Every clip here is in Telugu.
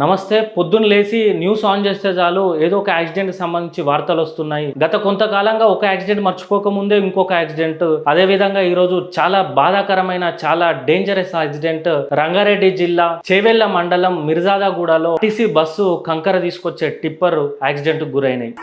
నమస్తే పొద్దున్న లేచి న్యూస్ ఆన్ చేస్తే చాలు. ఏదో ఒక యాక్సిడెంట్ సంబంధించి వార్తలు వస్తున్నాయి. గత కొంతకాలంగా ఒక యాక్సిడెంట్ మర్చిపోక ముందే ఇంకొక యాక్సిడెంట్ అదే విధంగా ఈ రోజు చాలా బాధాకరమైన చాలా డేంజరస్ యాక్సిడెంట్ రంగారెడ్డి జిల్లా చేవెళ్ళ మండలం మిర్జాదాగూడలో టీసీ బస్సు కంకర తీసుకొచ్చే టిప్పర్ యాక్సిడెంట్ గురైనాయి.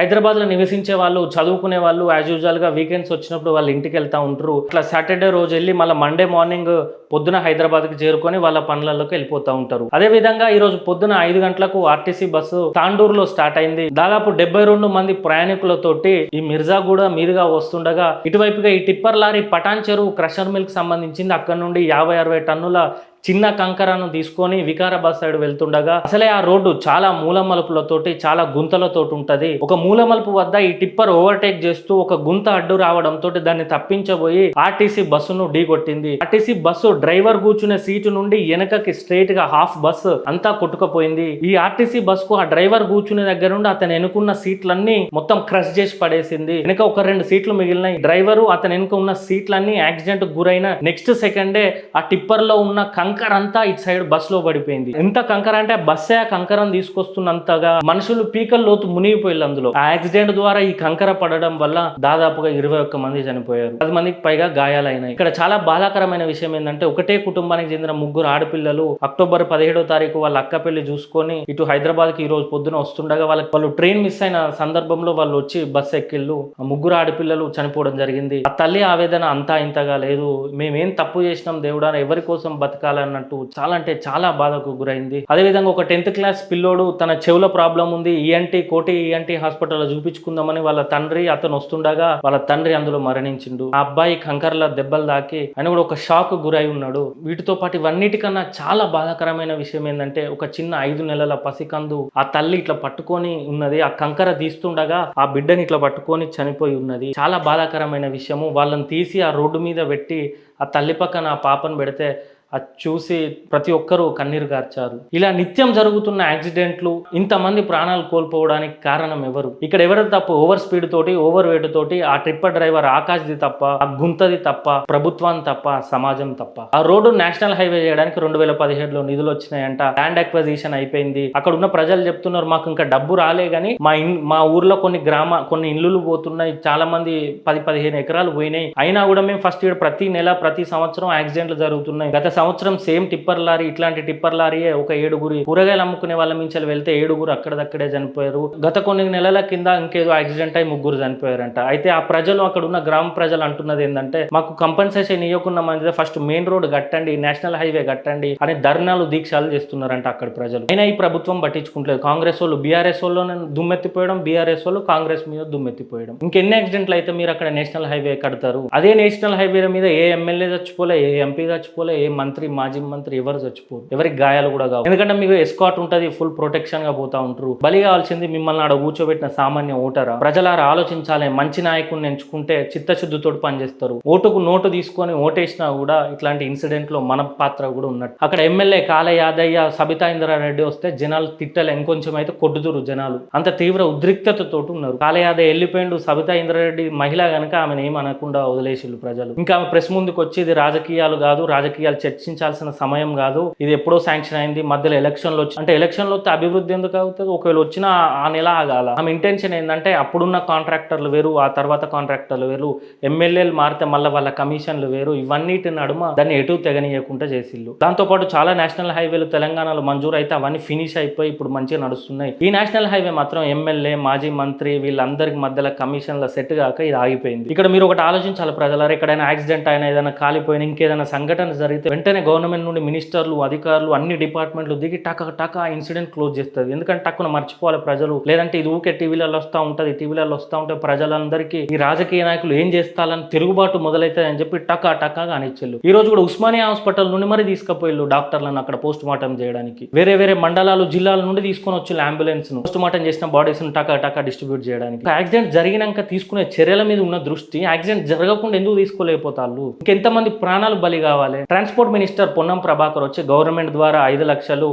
హైదరాబాద్లో నివసించే వాళ్ళు చదువుకునే వాళ్ళు యాజ్ యూజువల్గా వీకెండ్స్ వచ్చినప్పుడు వాళ్ళు ఇంటికి వెళ్తూ ఉంటారు. ఇట్లా సాటర్డే రోజు వెళ్ళి మళ్ళీ మండే మార్నింగ్ పొద్దున హైదరాబాద్కి చేరుకొని వాళ్ళ పనులలోకి వెళ్ళిపోతా ఉంటారు. అదే విధంగా ఈ రోజు పొద్దున ఐదు గంటలకు ఆర్టీసీ బస్సు తాండూరులో స్టార్ట్ అయింది. దాదాపు డెబ్బై రెండు మంది ప్రయాణికులతోటి ఈ మిర్జాగూడ మీదుగా వస్తుండగా ఇటువైపుగా ఈ టిప్పర్ లారీ పటాన్ చెరువు క్రషర్ మిల్క్ సంబంధించింది. అక్కడ నుండి యాభై అరవై టన్నుల చిన్న కంకరను తీసుకొని వికారాబాద్ సైడ్ వెళ్తుండగా అసలే ఆ రోడ్డు చాలా మూలమలుపులతోటి చాలా గుంతలతోటి ఉంటది. ఒక మూలమలుపు వద్ద ఈ టిప్పర్ ఓవర్టేక్ చేస్తూ ఒక గుంత అడ్డు రావడంతో దాన్ని తప్పించబోయి ఆర్టీసీ బస్సును ఢీకొట్టింది. ఆర్టీసీ బస్సు డ్రైవర్ కూర్చునే సీటు నుండి వెనకకి స్ట్రైట్గా హాఫ్ బస్సు అంతా కొట్టుకుపోయింది. ఈ ఆర్టీసీ బస్కు ఆ డ్రైవర్ కూర్చునే దగ్గర నుండి అతను ఎనుకున్న సీట్లన్నీ మొత్తం క్రష్ చేసి పడేసింది. వెనక ఒక రెండు సీట్లు మిగిలినాయి. డ్రైవరు అతను వెనుక ఉన్న సీట్లన్నీ యాక్సిడెంట్ గురైన నెక్స్ట్ సెకండే ఆ టిప్పర్లో ఉన్న కంకర అంతా ఇటు సైడ్ బస్లో పడిపోయింది. ఎంత కంకర అంటే బస్ బస్సే ఆ కంకరం తీసుకొస్తున్నంతగా మనుషులు పీకల లోతు మునిగిపోయారు అందులో. ఆ యాక్సిడెంట్ ద్వారా ఈ కంకర పడడం వల్ల దాదాపుగా ఇరవై ఒక్క మంది చనిపోయారు. పది మందికి పైగా గాయాలైనాయి. ఇక్కడ చాలా బాధాకరమైన విషయం ఏంటంటే ఒకటే కుటుంబానికి చెందిన ముగ్గురు ఆడపిల్లలు అక్టోబర్ పదిహేడో తారీఖు వాళ్ళ అక్క పెళ్ళి చూసుకొని ఇటు హైదరాబాద్కి ఈ రోజు పొద్దున వస్తుండగా వాళ్ళకి వాళ్ళు ట్రైన్ మిస్ అయిన సందర్భంలో వాళ్ళు వచ్చి బస్ ఎక్కిళ్ళు. ఆ ముగ్గురు ఆడపిల్లలు చనిపోవడం జరిగింది. ఆ తల్లి ఆవేదన అంతా ఇంతగా లేదు. మేమేం తప్పు చేసినాం దేవుడా ఎవరి కోసం బతకాలన్నట్టు చాలా అంటే చాలా బాధకు గురైంది. అదేవిధంగా ఒక టెన్త్ క్లాస్ పిల్లోడు తన చెవుల ప్రాబ్లం ఉంది. ఈఎన్టీ కోటి ఈఎన్టీ హాస్పిటల్లో చూపించుకుందామని వాళ్ళ తండ్రి అతను వస్తుండగా వాళ్ళ తండ్రి అందులో మరణించిండు. ఆ అబ్బాయి కంకర్ల దెబ్బలు దాకి ఆయన కూడా ఒక షాక్ గురై ఉన్నాడు వీటితో పాటు ఇవన్నిటికన్నా చాలా బాధాకరమైన విషయం ఏంటంటే ఒక చిన్న ఐదు నెలల పసికందు ఆ తల్లి ఇట్లా పట్టుకొని ఉన్నది ఆ కంకర తీస్తుండగా ఆ బిడ్డని ఇట్లా పట్టుకొని చనిపోయి ఉన్నది. చాలా బాధాకరమైన విషయము. వాళ్ళని తీసి ఆ రోడ్డు మీద పెట్టి ఆ తల్లి పక్కన ఆ పాపను పెడితే అది చూసి ప్రతి ఒక్కరూ కన్నీరు గార్చారు. ఇలా నిత్యం జరుగుతున్న యాక్సిడెంట్లు ఇంతమంది ప్రాణాలు కోల్పోవడానికి కారణం ఎవరు? ఇక్కడ ఎవరి తప్ప? ఓవర్ స్పీడ్ తోటి ఓవర్ వెయిట్ తోటి ఆ ట్రిప్పర్ డ్రైవర్ ఆకాశ్ది తప్ప ఆ గుంతది తప్ప ప్రభుత్వం తప్ప సమాజం తప్ప. ఆ రోడ్డు నేషనల్ హైవే చేయడానికి రెండు వేల పదిహేడులో నిధులు వచ్చినాయంట. ల్యాండ్ అక్వజిషన్ అయిపోయింది. అక్కడ ఉన్న ప్రజలు చెప్తున్నారు మాకు ఇంకా డబ్బు రాలే కానీ మా ఇన్ మా ఊర్లో కొన్ని గ్రామ కొన్ని ఇల్లులు పోతున్నాయి. చాలా మంది పది పదిహేను ఎకరాలు పోయినాయి. అయినా కూడా మేము ఫస్ట్ ఇయర్ ప్రతి నెల ప్రతి సంవత్సరం యాక్సిడెంట్లు జరుగుతున్నాయి. గత సంవత్సరం సేమ్ టిప్పర్ లారీ ఇట్లాంటి టిప్పర్ లారీయే ఒక ఏడుగురు కూరగాయలు అమ్ముకునే వాళ్ళ మించి వెళ్తే ఏడుగురు అక్కడదక్కడే చనిపోయారు. గత కొన్ని నెలల కింద ఇంకేదో యాక్సిడెంట్ అయి ముగ్గురు చనిపోయారంట. అయితే ఆ ప్రజలు అక్కడ ఉన్న గ్రామ ప్రజలు అంటున్నది ఏంటంటే మాకు కంపెన్సేషన్ ఇవ్వకుండా మంచిదే ఫస్ట్ మెయిన్ రోడ్ కట్టండి నేషనల్ హైవే కట్టండి అని ధర్నాలు దీక్షలు చేస్తున్నారంట అక్కడ ప్రజలు. అయినా ఈ ప్రభుత్వం పట్టించుకుంటలేదు. కాంగ్రెస్ వాళ్ళు బీఆర్ఎస్ వాళ్ళు దుమ్మెత్తిపోయడం బీఆర్ఎస్ వాళ్ళు కాంగ్రెస్ మీద దుమ్మెత్తిపోయడం. ఇంకెన్ని యాక్సిడెంట్లు అయితే మీరు అక్కడ నేషనల్ హైవే కడతారు? అదే నేషనల్ హైవే మీద ఏ ఎమ్మెల్యే చచ్చిపోలే ఏ ఎంపీ చచ్చిపోలే ఏ మంత్రి మాజీ మంత్రి ఎవరు చచ్చిపోరు. ఎవరికి గాయాలు కూడా కావు. ఎందుకంటే మీకు ఎస్కాట్ ఉంటుంది ఫుల్ ప్రొటెక్షన్గా పోతా ఉంటారు. బలి కావాల్సింది మిమ్మల్ని ఆడ కూర్చోబెట్టిన సామాన్య ఓటరా? ప్రజలారా ఆలోచించాలి మంచి నాయకుడిని ఎంచుకుంటే చిత్తశుద్ధితో పనిచేస్తారు. ఓటుకు నోటు తీసుకొని ఓటేసినా కూడా ఇట్లాంటి ఇన్సిడెంట్లో మన పాత్ర కూడా ఉన్నట్టు. అక్కడ ఎమ్మెల్యే కాల యాదయ్య సబితా ఇంద్రారెడ్డి వస్తే జనాలు తిట్టలే ఇంకొంచెం అయితే కొట్టుదురు జనాలు. అంత తీవ్ర ఉద్రిక్తతతో ఉన్నారు. కాల యాదయ్య వెళ్ళిపోయిండు సబితా ఇంద్రారెడ్డి మహిళ గనక ఆమెను ఏమనకుండా వదిలేసిళ్ళు ప్రజలు. ఇంకా ఆమె ప్రెస్ ముందుకు వచ్చి ఇది రాజకీయాలు కాదు రాజకీయాలు చర్చించాల్సిన సమయం కాదు. ఇది ఎప్పుడో శాంక్షన్ అయింది. మధ్యలో ఎలక్షన్లు వచ్చి అంటే ఎలక్షన్లు వస్తే అభివృద్ధి ఎందుకు అవుతుంది? ఒకవేళ వచ్చినా ఆ నెల ఆగాల. ఆమె ఇంటెన్షన్ ఏంటంటే అప్పుడున్న కాంట్రాక్టర్లు వేరు ఆ తర్వాత కాంట్రాక్టర్లు వేరు ఎమ్మెల్యేలు మారితే మళ్ళీ వాళ్ళ కమిషన్లు వేరు ఇవన్నిటి నడుమ దాన్ని ఎటు తెగనీయకుండా చేసిల్లు. దాంతోపాటు చాలా నేషనల్ హైవేలు తెలంగాణలో మంజూరు అయితే అవన్నీ ఫినిష్ అయిపోయి ఇప్పుడు మంచిగా నడుస్తున్నాయి. ఈ నేషనల్ హైవే మాత్రం ఎమ్మెల్యే మాజీ మంత్రి వీళ్ళందరికి మధ్యలో కమిషన్ల సెట్ కాక ఇది ఆగిపోయింది. ఇక్కడ మీరు ఒకటి ఆలోచించాలి ప్రజలారా. ఎక్కడైనా యాక్సిడెంట్ అయినా ఏదైనా కాలిపోయినా ఇంకేదైనా సంఘటన జరిగితే వెంటనే గవర్నమెంట్ నుండి మినిస్టర్లు అధికారులు అన్ని డిపార్ట్మెంట్లు దిగి టక టక ఆ ఇన్సిడెంట్ క్లోజ్ చేస్తుంది. ఎందుకంటే టక్కున మర్చిపోవాలి ప్రజలు. లేదంటే ఇది ఊకే టీవీలలో వస్తూ ఉంటుంది. టీవీలలో వస్తూ ఉంటే ప్రజలందరికీ ఈ రాజకీయ నాయకులు ఏం చేస్తారని తిరుగుబాటు మొదలవుతుంది అని చెప్పి టకా టకా కానిచ్చెళ్ళు ఈ రోజు కూడా ఉస్మానియా హాస్పిటల్ నుండి మరి తీసుకుపోయిళ్ళు డాక్టర్లను అక్కడ పోస్ట్ మార్టం చేయడానికి. వేరే వేరే మండలాలు జిల్లాల నుండి తీసుకొని వచ్చి అంబులెన్స్ను పోస్ట్ మార్టం చేసిన బాడీస్ను టకా టకా డిస్ట్రిబ్యూట్ చేయడానికి. యాక్సిడెంట్ జరిగినాక తీసుకునే చర్యల మీద ఉన్న దృష్టి యాక్సిడెంట్ జరగకుండా ఎందుకు తీసుకోలేకపోతారు ఇంకెంతమంది ప్రాణాలు బలి కావాలి? ట్రాన్స్పోర్ట్ మినిస్టర్ పొన్నం ప్రభాకర్ వచ్చి గవర్నమెంట్ ద్వారా ఐదు లక్షలు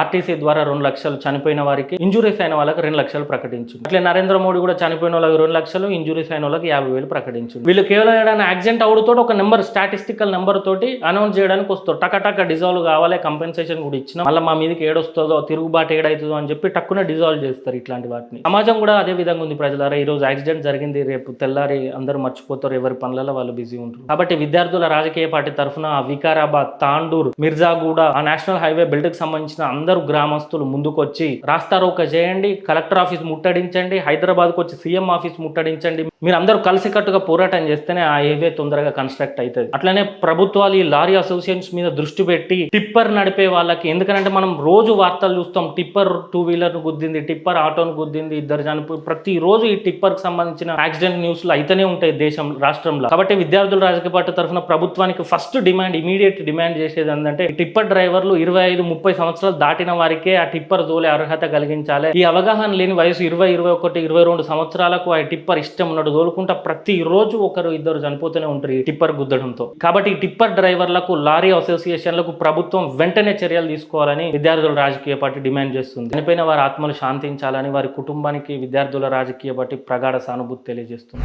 ఆర్టీసీ ద్వారా రెండు లక్షలు చనిపోయిన వారికి ఇంజురీస్ అయిన వాళ్ళకి రెండు లక్షలు ప్రకటించింది. అట్లే నరేంద్ర మోడీ కూడా చనిపోయిన వాళ్ళకి రెండు లక్షలు ఇంజురీస్ అయిన వాళ్ళకి యాభై వేలు ప్రకటించింది. వీళ్ళు కేవలం ఏదైనా యాక్సిడెంట్ అవుడుతో ఒక నెంబర్ స్టాటిస్టికల్ నెంబర్ తోటి అనౌన్స్ చేయడానికి వస్తారు. టక టక డిజాల్వ్ కావాలి కంపెన్సేషన్ కూడా ఇచ్చిన మళ్ళీ మా మీదకి ఏడొస్తుందో తిరుగుబాటు ఏడవుతుందో అని చెప్పి టక్కున డిజాల్వ్ చేస్తారు ఇట్లాంటి వాటిని. సమాజం కూడా అదే విధంగా ఉంది ప్రజలారా. ఈ రోజు యాక్సిడెంట్ జరిగింది రేపు తెల్లారి అందరూ మర్చిపోతారు. ఎవరి పనులలో వాళ్ళు బిజీ ఉంటారు. కాబట్టి విద్యార్థుల రాజకీయ పార్టీ తరఫున వికారాబాద్ తాండూర్ మిర్జాగూడ ఆ నేషనల్ హైవే బెల్ట్కి సంబంధించిన అందరు గ్రామస్తులు ముందుకొచ్చి రాస్తారోక చేయండి కలెక్టర్ ఆఫీస్ ముట్టడించండి హైదరాబాద్కు వచ్చి సీఎం ఆఫీస్ ముట్టడించండి మీరు అందరూ కలిసికట్టుగా పోరాటం చేస్తేనే ఆ హైవే తొందరగా కన్స్ట్రక్ట్ అవుతుంది. అట్లనే ప్రభుత్వాలు ఈ లారీ అసోసియేషన్స్ మీద దృష్టి పెట్టి టిప్పర్ నడిపే వాళ్ళకి ఎందుకంటే మనం రోజు వార్తలు చూస్తాం టిప్పర్ టూ వీలర్ను గుద్దింది టిప్పర్ ఆటోను గుద్దింది ఇద్దరు చనిపోయి ప్రతి రోజు ఈ టిప్పర్కి సంబంధించిన యాక్సిడెంట్ న్యూస్లు అయితేనే ఉంటాయి దేశం రాష్ట్రంలో. కాబట్టి విద్యార్థుల రాజకీయ పార్టీ తరఫున ప్రభుత్వానికి ఫస్ట్ డిమాండ్ ఇమీడియట్ డిమాండ్ చేసేది ఏంటంటే టిప్పర్ డ్రైవర్లు ఇరవై ఐదు ముప్పై సంవత్సరాలు దాటిన వారికే ఆ టిప్పర్ తోలే అర్హత కలిగించాలి. ఈ అవగాహన లేని వయసు ఇరవై ఇరవై ఒకటి ఇరవై రెండు సంవత్సరాలకు ఆ టిప్పర్ ఇష్టం ఉన్నట్టు తోలుకుంటా ప్రతిరోజు ఒకరు ఇద్దరు చనిపోతూనే ఉంటారు ఈ టిప్పర్ గుద్దడంతో. కాబట్టి ఈ టిప్పర్ డ్రైవర్లకు లారీ అసోసియేషన్లకు ప్రభుత్వం వెంటనే చర్యలు తీసుకోవాలని విద్యార్థుల రాజకీయ పార్టీ డిమాండ్ చేస్తుంది. చనిపోయిన వారి ఆత్మలు శాంతించాలని వారి కుటుంబానికి విద్యార్థుల రాజకీయ పార్టీ ప్రగాఢ సానుభూతి తెలియజేస్తుంది.